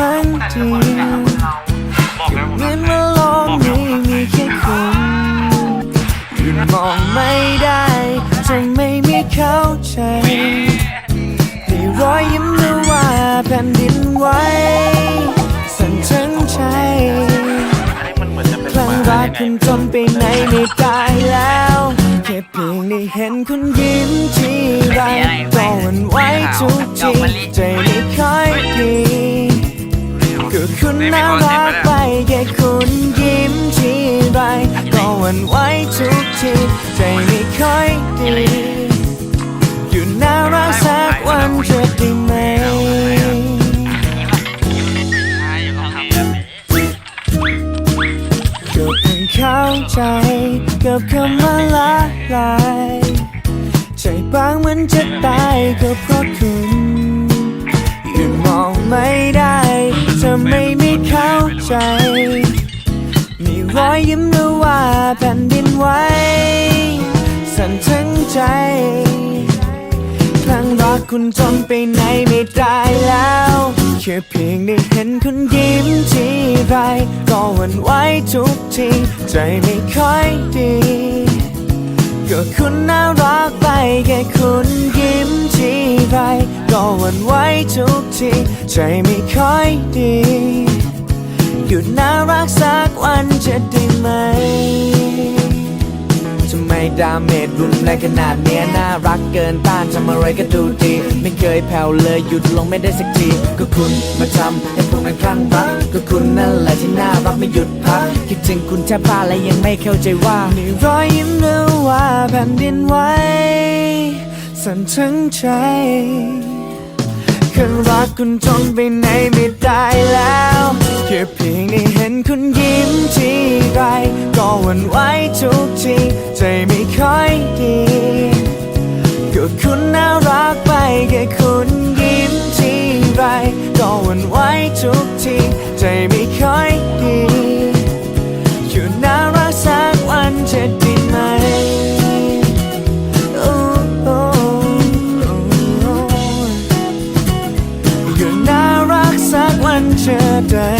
บตาแค่ครั้งเดียวบอกแล้วผมเหมือนว่าโลกนี้มีแค่คุณยุดมองไม่ได้จะไม่มีเข้าใจในรอยยิ้มหรือว่าแผ่นดินไหวสั่นทั้งใจครั้งรักคุณจนไปไหนไม่ได้แล้วแค่เพียงได้เห็นคุณยิ้มทีไรก็หวันไหวทุกทีใจไม่ค่อยดี น่ารักไปแค่คุณยิ้มทีไรก็หวันไหวทุกทีใจไม่ค่อยดีอยู่น่ารักสักวันจะได้ไหมใช่อยู่ต้องทำแบบนี้ก็เพิ่งเข้าใจกับคำว่าละลายใจบางเหมือนจะตายก็เพราะคุณหยุดมองไม่ได้ ใจ มีรอยยิ้มหรือว่าแผ่นดินไหวสั่นทั้งใจครั้งรักคุณจนไปไหนไม่ได้แล้วแค่เพียงได้เห็นคุณยิ้มทีไรก็หวั่นไหวทุกทีใจไม่ค่อยดีก็คุณน่ารักไปแค่คุณยิ้มทีไรก็หวั่นไหวทุกทีใจไม่ค่อยดี หยุดน่ารักสักวันจะได้ไหมทำไมดาเมจรุนแรงขนาดเนี้ยน่ารักเกินต้านทำอะไรก็ดูดี ไม่เคยแผ่วเลยหยุดลงไม่ได้สักที ก็คุณมาทำให้ผมนั้นคลั่งรัก ก็คุณนั่นแหละที่น่ารักไม่หยุดพัก คิดถึงคุณแทบบ้าและยังไม่เข้าใจว่านี่รอยยิ้มหรือว่าแผ่นดินไหวสั่นทั้งใจคนรักคุณจนไปไหนไม่ได้แล้วแค่เพียง นคุณยิ้มทีไรก็หวั่นไหวทุกทีใจไม่ค่อยดีก็คุณน่ารักไปแค่คุณยิ้มทีไรก็หวั่นไหวทุกทีใจไม่ค่อยดีอยู่น่ารักสักวันจะด้ไหมอยู่น่ารักสักวันจะได้